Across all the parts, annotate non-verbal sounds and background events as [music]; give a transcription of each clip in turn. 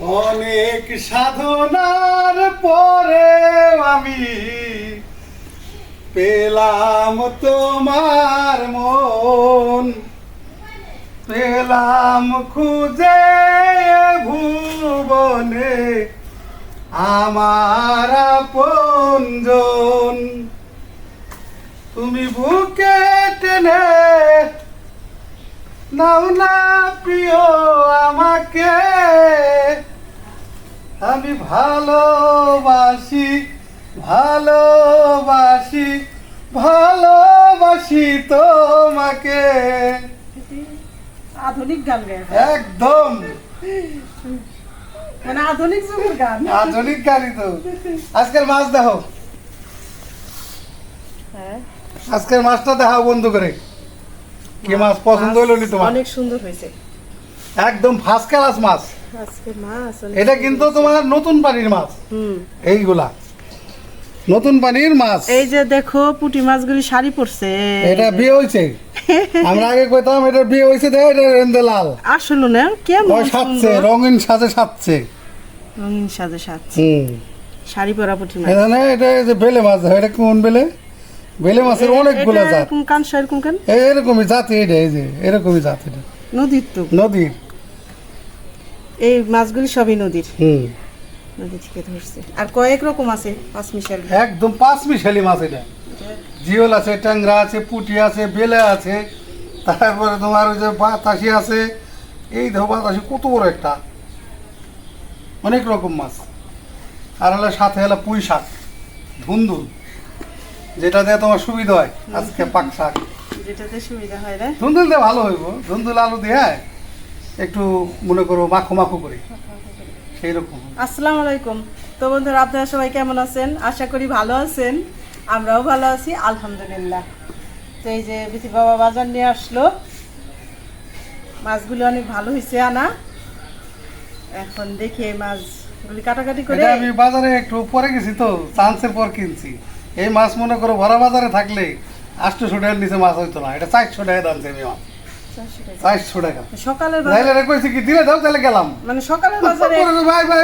অনেক সাধনার পরে আমি পেলাম তোমার মন। পেলাম খুঁজে ভুবনে আমার আপনজন তুমি বুকে টেনে নাও না প্রিয় আমাকে। আমি ভালোবাসি ভালোবাসি ভালোবাসি তোমাকে। আধুনিক গান গায়। একদম। মানে আধুনিক যুগের গান। আধুনিক গাড়ি তো। আজকের মাছ দেখো। হ্যাঁ। আজকের মাছটা দেখাও বন্ধু করে। কি মাছ পছন্দ হলো নি তোমার? অনেক সুন্দর হয়েছে। একদম ফার্স্ট ক্লাস মাছ। আজকে মাছ এটা কিন্তু তোমার নতুন পানির মাছ। এইগুলা। নতুন পানির মাছ। এই যে দেখো পুঁটি মাছগুলি শাড়ি পড়ছে। এটা বিয়ে হয়েছে আমরা আগে কইতাম এটা বিয়ে হয়েছে দেখ এটা রেন্দে লাল। আসলে না? কেমন সাজছে? রঙিন সাজে সাজছে। রঙিন সাজে সাজছে। হুম। শাড়ি পরা পুঁটি মাছ। এখানে এটা যে বেলে মাছ এটা কোন বেলে? বেলে মাছের অনেকগুলো জাত। এরকম কানসা এরকম কেন? এরকমই জাত এটা এই যে এরকমই জাত এটা। নদীর তো। নদীর। এই মাছগুলি সবই নদীর। হুম। নদী থেকে ধরছে। আর কয়েক রকম আছে পাঁচ মিশাল একদম পাঁচ মিশালি মাছ এটা। জিওল আছে ট্যাংরা আছে পুঁটি আছে বেলে আছে তারপরে তোমার ওই যে বাতাসি আছে এই দেখো বাতাসি কত বড় একটা। অনেক রকম মাছ। আর হলো সাথে হলো পুঁই শাক ধুন্দুল যেটা দিয়ে তোমার সুবিধা হয়। আজকে পাক শাক। যেটাতে সুবিধা হয় না ধুন্দুল দিয়ে ভালো হইব। ধুন্দুল আলু দিয়ে একটু মনে করো মাখো মাখো করে। সেই রকম আসসালামু আলাইকুম। তো বন্ধুরা আপনারা সবাই কেমন আছেন? আশা করি ভালো আছেন। আমরাও ভালো আছি আলহামদুলিল্লাহ। তো এই যে বিথি বাবা বাজার নিয়ে আসলো। মাছগুলো অনেক ভালো হয়েছে আনা। এখন দেখি এই মাছগুলি কাটাকাটি করে আমি বাজারে একটু পরে গেছি তো চান্সের পর কিনছি। এই মাছ মনে করো ভরা বাজারে থাকলে আটশোশো টাকার নিচে মাছ হইতো না। এটা চারশো টাকা দাম আমি মাছ। চারশো টাকা। সকালের বাজারে কইছি কি? দিলে দাও তাহলে গেলাম। মানে সকালের বাজারে ভাই ভাই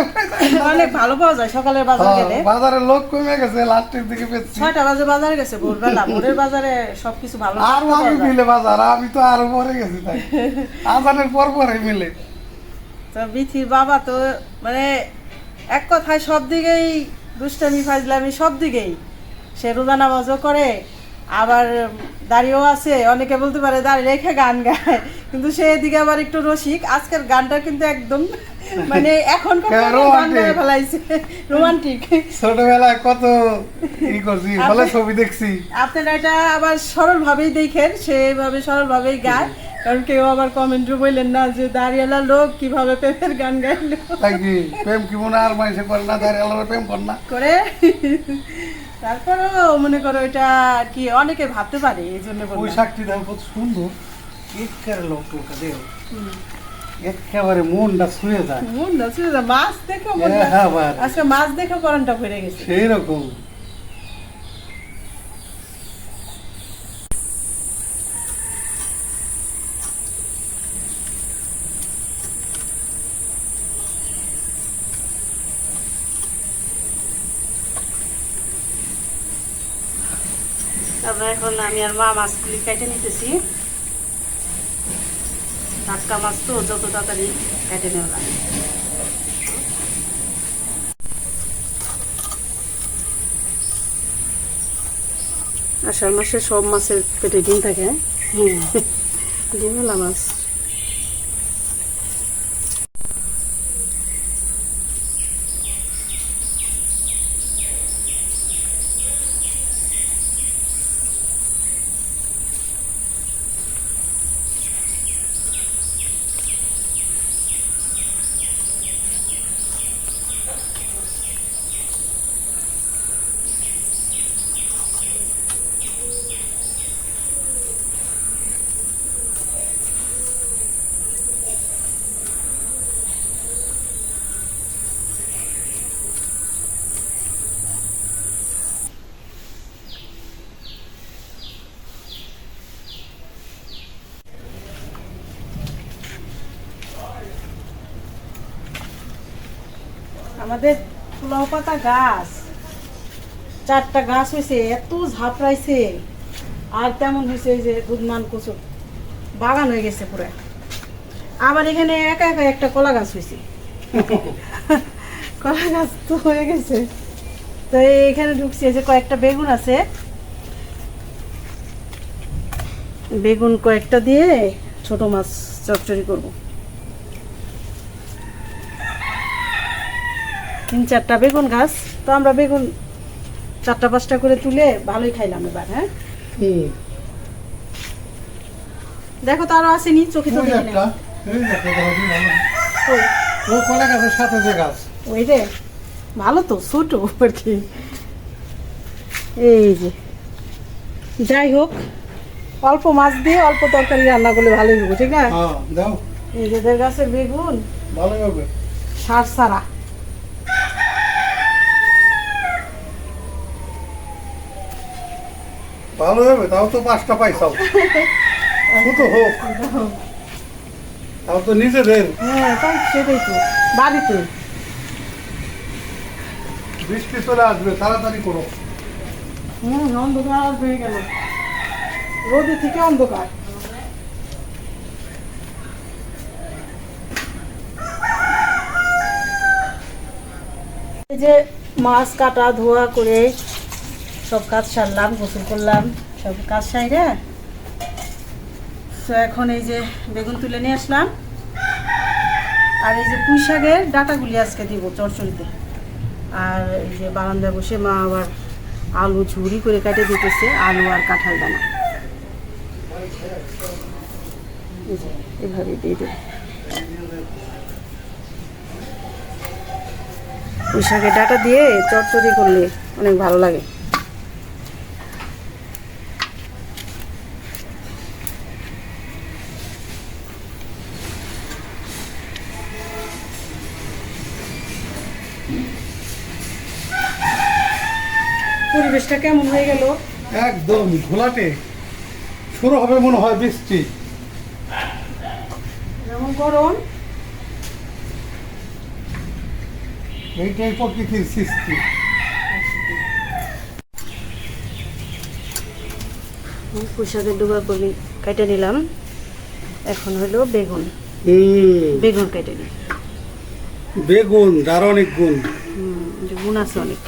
অনেক ভালো পাওয়া যায় সকালের বাজার গেলে। বাজারে লোক কমে গেছে লাস্টের দিকে পেয়েছি ছয়টা বাজে বাজারে গেছে ভোরবেলা। ভোরের বাজারে সবকিছু ভালো আরও মিলে বাজার আমি তো আরও পরে গেছি তাই। [laughs] আজানের পর পরে মিলে। তো বিথির বাবা তো মানে এক কথায় সব দিকেই দুষ্টামি ফাজলামি সব দিকেই। সে রোজা নামাজও করে আবার দাঁড়িয়েও আছে, অনেকে বলতে পারে, দাঁড়িয়ে রেখে গান গায়। কিন্তু সে এদিকে আবার একটু রসিক। আজকের গানটা কিন্তু একদম মানে এখনকার হ্যাঁ, ফেলাইছে। রোমান্টিক ছোটবেলায় কত ই করছি ভালো ছবি দেখছি। আপনারা এটা আবার সরল ভাবেই দেখেন সেভাবে সরল ভাবেই গায় কারণ কেউ আবার কমেন্টে বললেন না যে দাঁড়িয়ালা লোক কীভাবে প্রেমের গান গাইলো? তাই কি? প্রেম কি মনে আর মানুষে করে না দাঁড়িয়ে প্রেম কর না? করে? তারপরেও মনে করো এটা কি অনেকে ভাবতে পারে এই জন্য ওই শাকটি দেখো কত সুন্দর। একেবারে লোক টোকা দেও। একেবারে মনটা ছুঁয়ে যায়। মন না ছিল না, মাছ দেখে মন হ্যাঁ। আজকে মাছ দেখে পরানটা ভরে গেছে। সেই রকম তারপরে এখন আমি আর মা মাছগুলি কেটে নিতেছি। টাটকা মাছ তো যত তাড়াতাড়ি কেটে নেওয়া লাগে আষাঢ় মাসে সব মাছের পেটে ডিম থাকে হ্যাঁ? ডিমেলা মাছ। আমাদের ফুলাও পাতা গাছ চারটা গাছ হয়েছে এত ঝাপড়াইছে। আর তেমন হয়েছে যে দুধমান কচু বাগান হয়ে গেছে পুরো। আবার এখানে একা একা একটা কলা গাছ হয়েছে [laughs] কলা গাছ তো হয়ে গেছে। তো এখানে ঢুকছি যে কয়েকটা বেগুন আছে। বেগুন কয়েকটা দিয়ে ছোট মাছ চচ্চড়ি করব। তিন চারটা বেগুন গাছ তো আমরা বেগুন চারটা পাঁচটা করে তুলে ভালোই খাইলাম এবার হ্যাঁ? দেখো তো আরও আসেনি চোখে তো ওই দেখি না এই একটা ধরো কি ভালো। ও কলা গাছের সাথে যে গাছ। ওই রে ভালো তো ছোট আর কি এই যে যাই হোক অল্প মাছ দিয়ে অল্প তরকারি রান্না করলে ভালোই হবে ঠিক না? হ্যাঁ দাও। নিজেদের গাছের বেগুন ভালোই হবে। সার সারা ভালো হবে তাও তো পাঁচটা পাইছাও। ছোট হোক। তাও তো হ্যাঁ তাই সেটাই তো। বাড়িতে বৃষ্টি চলে আসবে তাড়াতাড়ি করো। হুম অন্ধকার হয়ে গেল। রোদে থেকে অন্ধকার। এই যে মাছ কাটা ধোয়া করে সব কাজ সারলাম, গোসল করলাম, সব কাজ সাইরে। তো এখন এই যে বেগুন তুলে নিয়ে আসলাম। আর এই যে পুঁই শাকের ডাটাগুলি আজকে দিব চরচড়িতে আর এই যে বারান্দায় বসে মা আবার আলু ঝুড়ি করে কাটে দিতেছে, আলু আর কাঁঠাল দানা। এভাবে দিয়ে দেবো। পুঁই শাকের ডাটা দিয়ে চচ্চড়ি করলে অনেক ভালো লাগে। পরিবেশটা কেমন হয়ে গেল? একদম ঘোলাটে। শুরু হবে মনে হয় বৃষ্টি। যেমন গরম? এইটাই প্রকৃতির সৃষ্টি। পুঁইশাকের ডুবা করি কেটে নিলাম। এখন হলো বেগুন। বেগুন কেটে নিই বেগুন যার অনেক গুণ। হুম, গুণ আছে অনেক।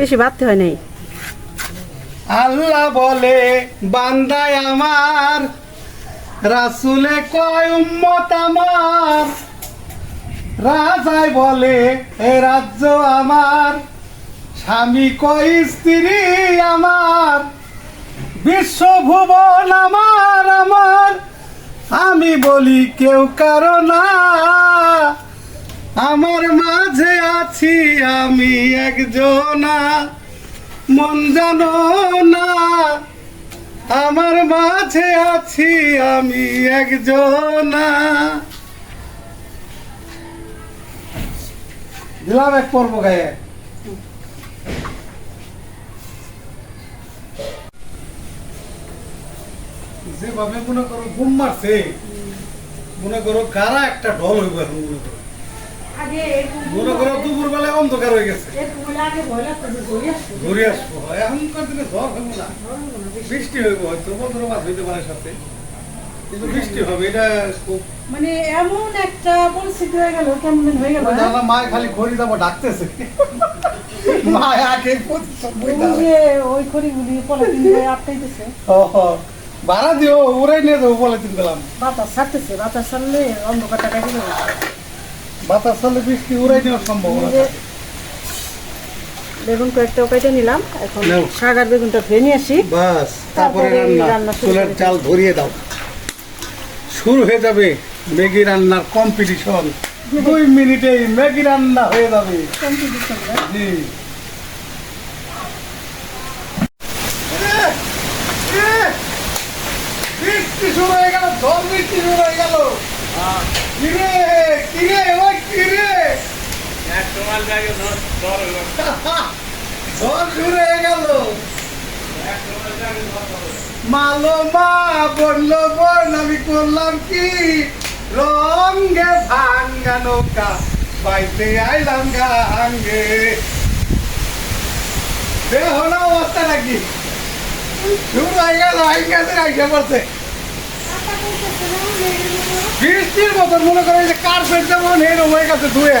বেশি বাড়তে হয় নাই। আল্লাহ বলে, বান্দায় আমার, রাসুলে কয় উম্মত আমার? রাজায় বলে, এ রাজ্য আমার, স্বামী কয় স্ত্রী আমার? বিশ্বভুবন আমার আমার। আমি বলি, কেউ কারও না। আমার মাঝে আছি আমি একজনা। মন জানো না, আমার মাঝে আছি আমি একজনা। দিলাম এক পর্ব গায়ে। যেভাবে মনে করো ঘুম মারছে, মনে করো কারা একটা ঢল হইব এখন মনে করো। মনে করো দুপুর বেলায় অন্ধকার হয়ে গেছে। ঘুরে আসব। এখনকার দিনে ঝড় হইব না। বৃষ্টি হইব হয়তো বন্ধুর হইতে পারে সাথে। কিন্তু বৃষ্টি হবে এটা খুব মানে এমন একটা পরিস্থিতি হয়ে গেল কেমন গেল? দাদা খালি ডাকতেছে। আগে ওই পলিথিন দিয়ে আটকাইতেছে। ভাড়া দিও উড়াই নিয়ে যাব বলে চিন্তা করলাম বাতাস ছাড়তেছে বাতাস ছাড়লে অন্ধকারটা কেটে বাতাস চলে বৃষ্টি উড়াই নেওয়ার সম্ভাবনা বেগুন কয়েকটাও কেটে নিলাম। এখন শাক আর বেগুনটা ধুয়ে নিয়ে আসি। বাস তারপরে রান্না। চুলের চাল ধরিয়ে দাও। শুরু হয়ে যাবে ম্যাগি রান্নার কম্পিটিশন দুই মিনিটেই ম্যাগি রান্না হয়ে যাবে। কম্পিটিশন জি। বৃষ্টি শুরু হয়ে গেল ঝড় বৃষ্টি শুরু হয়ে গেল। কিরে কিরে কিরে আমি করলাম কি ভাঙ্গা নৌকা বাইতে আইলাম গাঙ্গে অবস্থা নাকি হয়ে বৃষ্টির মতন মনে করে যে কার্পেট যেমন এরকম হয়ে গেছে ধুয়ে।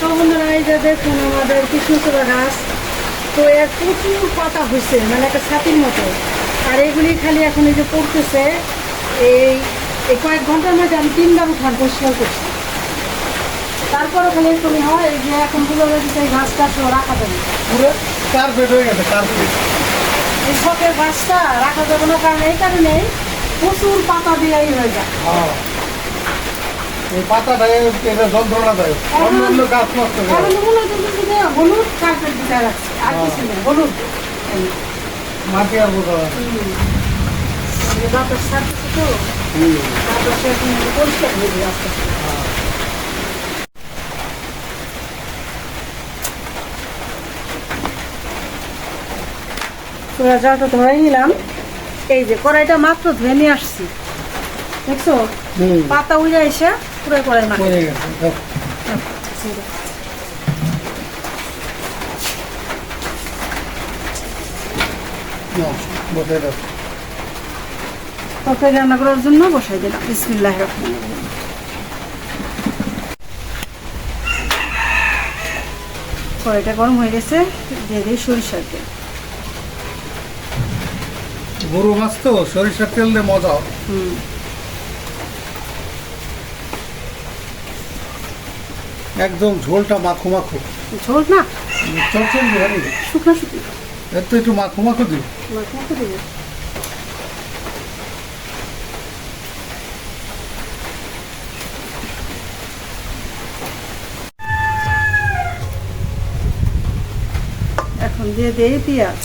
তো বন্ধুরা এই যে দেখুন আমাদের কৃষ্ণচূড়া গাছ তো এর প্রচুর পাতা হয়েছে মানে একটা ছাতির মতো আর এগুলি খালি এখন এই যে পড়তেছে এই এই কয়েক ঘণ্টার মধ্যে আমি তিনবার উঠান পরিষ্কার করছি তারপরে খালি এরকমই হয় যে এখন বুঝা যাচ্ছে এই গাছটা তো রাখা যাবে। পুরো কার্পেট হয়ে গেছে কার্পেট এই গাছটা রাখা যাবে না, কারণ এই কারণেই প্রচুর পাতা দিয়েই হয়ে যায় হ্যাঁ এই পাতাটা এটা যন্ত্রণা দেয় অন্য অন্য গাছ নষ্ট করে তো হচ্ছে যে হলুদ কার্পেট দিতে রাখছে আর কিছু নেই। হলুদ। মাটি আর বোঝা বাতাস ছাড়তেছে তো বাতাসে পরিষ্কার হয়ে যায় আস্তে আস্তে। সোয়া জালটা ধরে নিলাম এই যে কড়াইটা মাত্র ধুয়ে নিয়ে আসছি। দেখছ? পাতা উড়ে এসে পুরো কড়াই মাখা পড়ে গেছে দাও। নাও, বসে দাও। তরকারি রান্না করার জন্য বসাই দিলাম। বিসমিল্লাহ রহমান কড়াইটা গরম হয়ে গেছে দিয়ে দিই সরিষার তেল। গরু মাছ তো সরিষার তেল দিয়ে মজা। হুম। একদম ঝোলটা মাখো মাখো। ঝোল না? চলচল ভারী শুকনো শুকনো এর তো একটু মাখো মাখো দিই মাখো মাখো দিবে? এখন দিয়ে দেই পেঁয়াজ।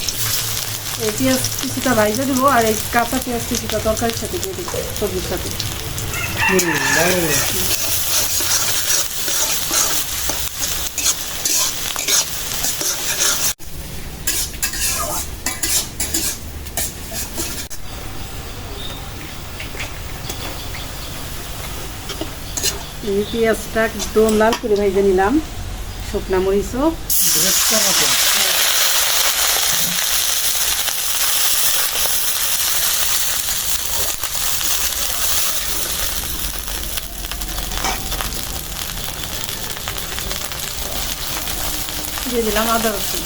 এই পেঁয়াজ কিছুটা ভাইজা দেবো আর এই কাঁচা পেঁয়াজ কিছুটা তরকারির সাথে দিয়ে দেবো সবজির সাথে। ভালো পেঁয়াজটা একদম লাল করে ভাইজে নিলাম। শুকনা মরিচও। দিয়ে দিলাম আদা রসুন।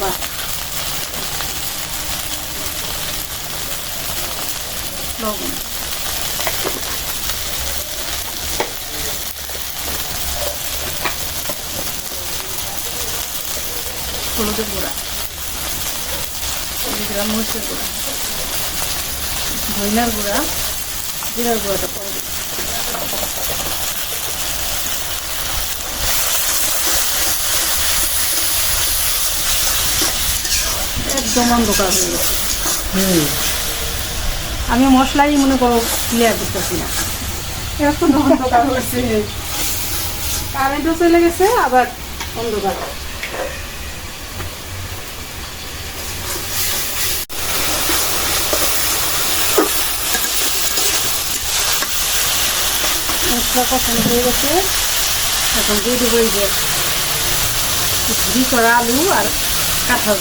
বাহ। লবণ। হলুদের গুঁড়া দিলাম মরিচের গুঁড়া, ধইনার গুঁড়া, জিরার গুঁড়াটা একদম অন্ধকার হয়ে গেছে। আমি মশলাই মনে করো ক্লিয়ার করতেছি না। এরকম অন্ধকার হয়েছে। কারেন্টও চলে গেছে, আবার অন্ধকার। মশলা কষানো হয়ে গেছে। এখন দিয়ে দেবো এই যে ঘুরি করা আলু আর কাঁঠাল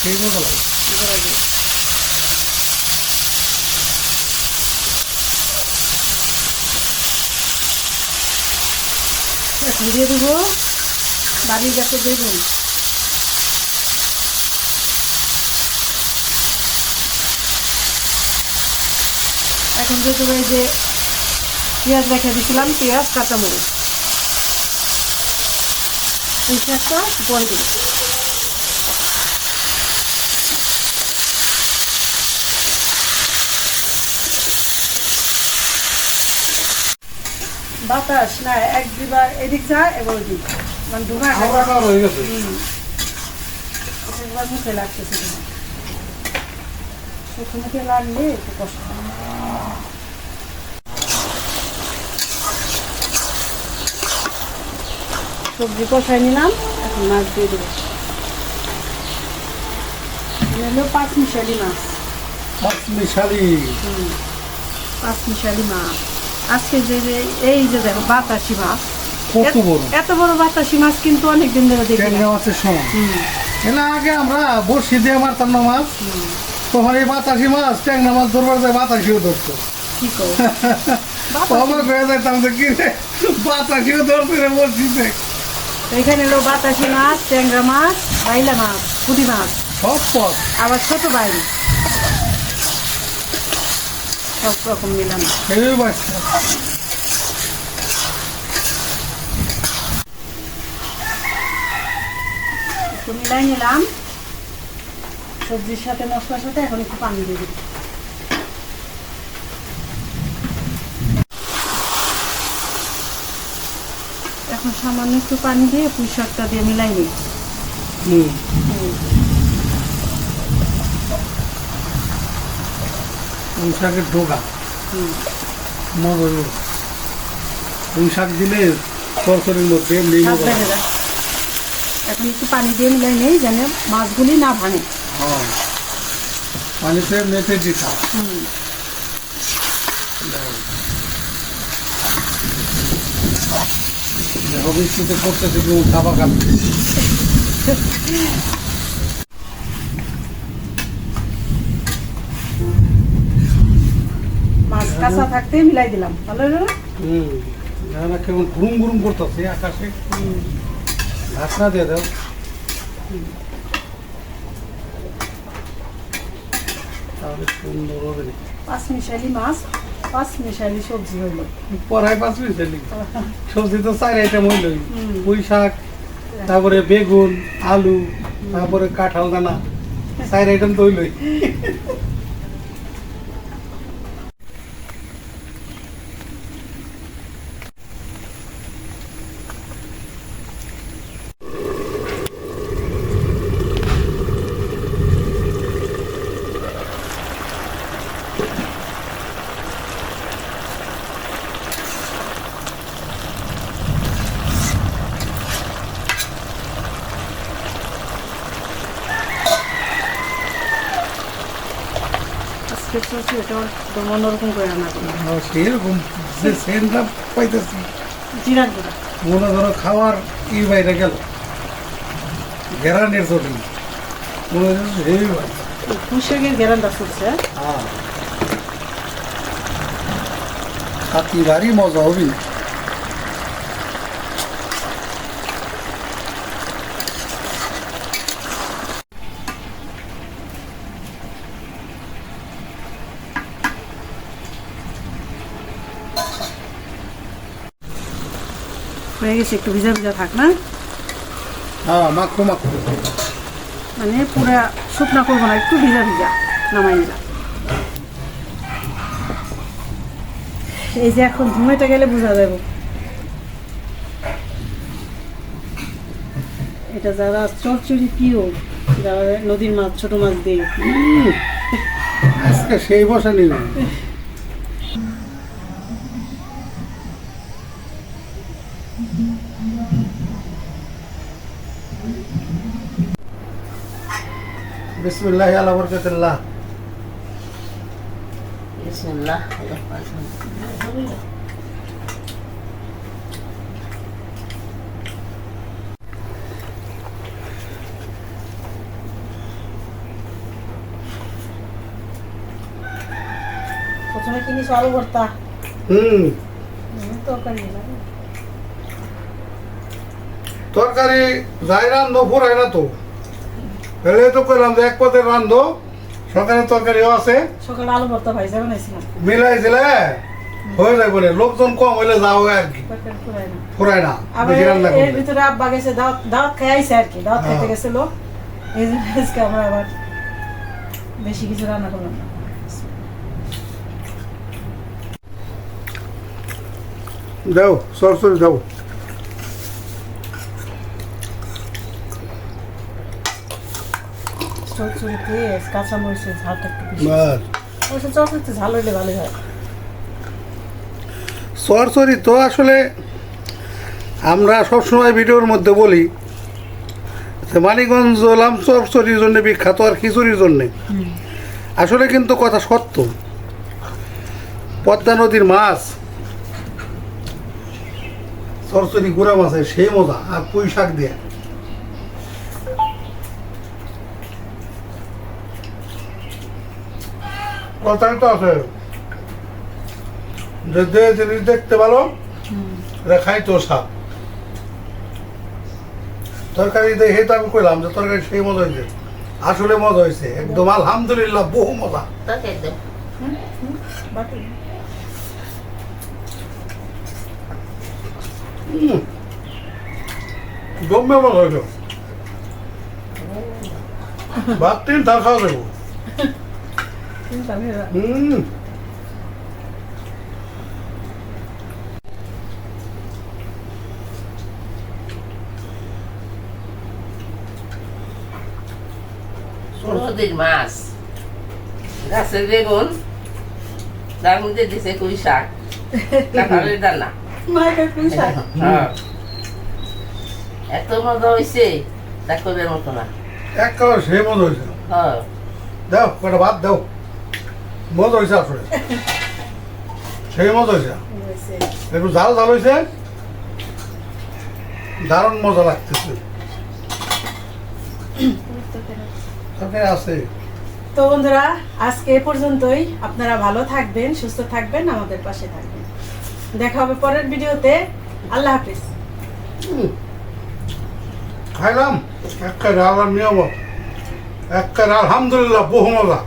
সেই মতো লাগে। এখন দিয়ে দেবো বাড়ির গাছে বেগুন। এখন যেহেতু এই যে পেঁয়াজ রেখে দিয়েছিলাম পেঁয়াজ কাঁচামরিচ। এই পেঁয়াজটা পরে দিই বাতাস না এক দুবার এদিক যায় এবং ওদিক। মানে দুবার একবার মুখে লাগছে শুকনো মুখে লাগলে একটু কষ্ট সবজি কষাই নিলাম এখন মাছ দিয়ে দেবো। হলো পাঁচ মিশালি মাছ। পাঁচমি শাড়ি পাঁচ মিশালি মাছ। আজকে যে যে- এই যে দেখো বাতাসি মাছ। কত বড়? এত বড় বাতাসি মাছ কিন্তু অনেকদিন ধরে দেখি ট্যাংরা মাছের সমান এনা আগে আমরা বসি দিয়ে মারতাম না মাছ। তখন এই বাতাসি মাছ ট্যাংরা মাছ ধরবার যায় বাতাসিও ধরতো। কি করো [laughs] অবাক হয়ে যাইতাম যে কি রে বাতাসিও ধরতে এখানে হলো বাতাসি মাছ ট্যাংরা মাছ বাইলা মাছ পুঁটি মাছ। সব পথ আবার ছোট বাইল। সব রকম মিলানো বাচ্চা। মিলাই নিলাম। সবজির সাথে মশলার সাথে এখন একটু পানি দিয়ে দিই এখন সামান্য একটু পানি দিয়ে পুঁই শাকটা দিয়ে মিলাই হুম। পুঁই শাকের হুম। মজা পুঁই শাক দিলে তরকারির মধ্যে। এখন একটু পানি দিয়ে মিলাই নেই যেন মাছগুলি না ভাঙে। হ্যাঁ। পানিতে মেপে দিতাম হুম। খাবে মাছ কাঁচা থাকতে মিলাই দিলাম। ভালো হলো হুম। না কেমন ঘুরুম ঘুরুম করতেছে আকাশে। ঢাকনা দিয়ে দাও। তাহলে সুন্দর হবে। পাঁচ মিশালি মাছ। পাঁচ মিশালি সবজি হইল। পড়ায় পাঁচ মিনিট সবজি তো চার আইটেম হইলই। হুম। পুঁই শাক তারপরে বেগুন আলু তারপরে কাঁঠাল দানা। চার আইটেম তো হইলই আজকে চলছে এটা একদম অন্যরকম করে রান্না করলাম। সেরকম যে সেন্টটা পাইতেছি। জিরার গুঁড়া মনে ধরো খাওয়ার ই বাইরে গেল। গেরানের চটি মনে হচ্ছে হেভি ভাই। পুষেকের গেরান্ডা চলছে হ্যাঁ। সাথী ভারী মজা হবি। হয়ে গেছে একটু ভিজা ভিজা থাক না? হ্যাঁ মানে পুরা শুকনা করব না একটু ভিজা ভিজা নামাই নিলাম এই যে এখন ধুমেটা গেলে বোঝা যাবে। এটা যারা চরচড়ি প্রিয় যারা নদীর মাছ ছোট মাছ দিয়ে। আজকে সেই বসে নিবি বিসমিল্লাহ আলা বরকাতুল্লাহ Bismillah. প্রথমে কিনিস আলু ভর্তা হুম তরকারি নিলাম। তরকারি যাই রান্ধো ফুরাই না তো তাহলে তো কইলাম যে এক পথে রান্ধো সকালের তরকারিও আছে। সকালে আলু ভর্তা ভাইজা বানাইছিলাম। মিলাই দিলে হয়ে যায় বলে লোকজন কম হইলে যাও আর কি। তরকারি না। এর ভিতরে আব্বা গেছে দাওয়াত দাওয়াত খেয়ে আইছে আর কি দাওয়াত খেতে হ্যাঁ। গেছিল। এই জন্য আজকে আমরা আবার বেশি কিছু রান্না করলাম না। দাও সরসরি দাও। চচ্চড়িতে কাঁচামরিচের ঝালটা একটু বেশি বাস অবশ্য চচ্চড়িতে ঝাল হইলে ভালো হয়। সরসরি তো আসলে আমরা সবসময় ভিডিওর মধ্যে বলি যে মানিকগঞ্জ হলাম সরসরির জন্য বিখ্যাত আর খিচুড়ির জন্যে। আসলে কিন্তু কথা সত্য। পদ্মা নদীর মাছ সরসরি গুড়া মাছের সেই মজা আর পুঁই শাক দিয়ে। কথাই তো আছে। যে যে জিনিস দেখতে ভালো রেখাই তো সাপ। তরকারি দেখে তো আমি কইলাম যে তরকারি সেই মজা হয়েছে আসলে মজা হয়েছে একদম আলহামদুলিল্লাহ বহু মজা। হুম মজা হয়েছে ভাত তিন থাকা খাওয়া দেবো [laughs] হুম নদীর মাছ। গাছের বেগুন তার মধ্যে দিছে কুই শাক। কাঁঠালের দানা মাইকে পুষা হ্যাঁ। এত মজা হয়েছে তা কবের মতো না। এক সেই মজা হয়েছে হ্যাঁ। দাও কটা ভাত দাও। মজা হয়েছে আসলে। সেই মজা হয়েছে একটু ঝাল ঝাল হয়েছে দারুণ মজা লাগতেছে। আছে। তো বন্ধুরা আজকে এ পর্যন্তই। আপনারা ভালো থাকবেন সুস্থ থাকবেন আমাদের পাশে থাকবেন। দেখা হবে পরের ভিডিওতে। আল্লাহ হাফিজ। খাইলাম। একটা ডাল নিয়ম একটা আলহামদুলিল্লাহ বহু মজা।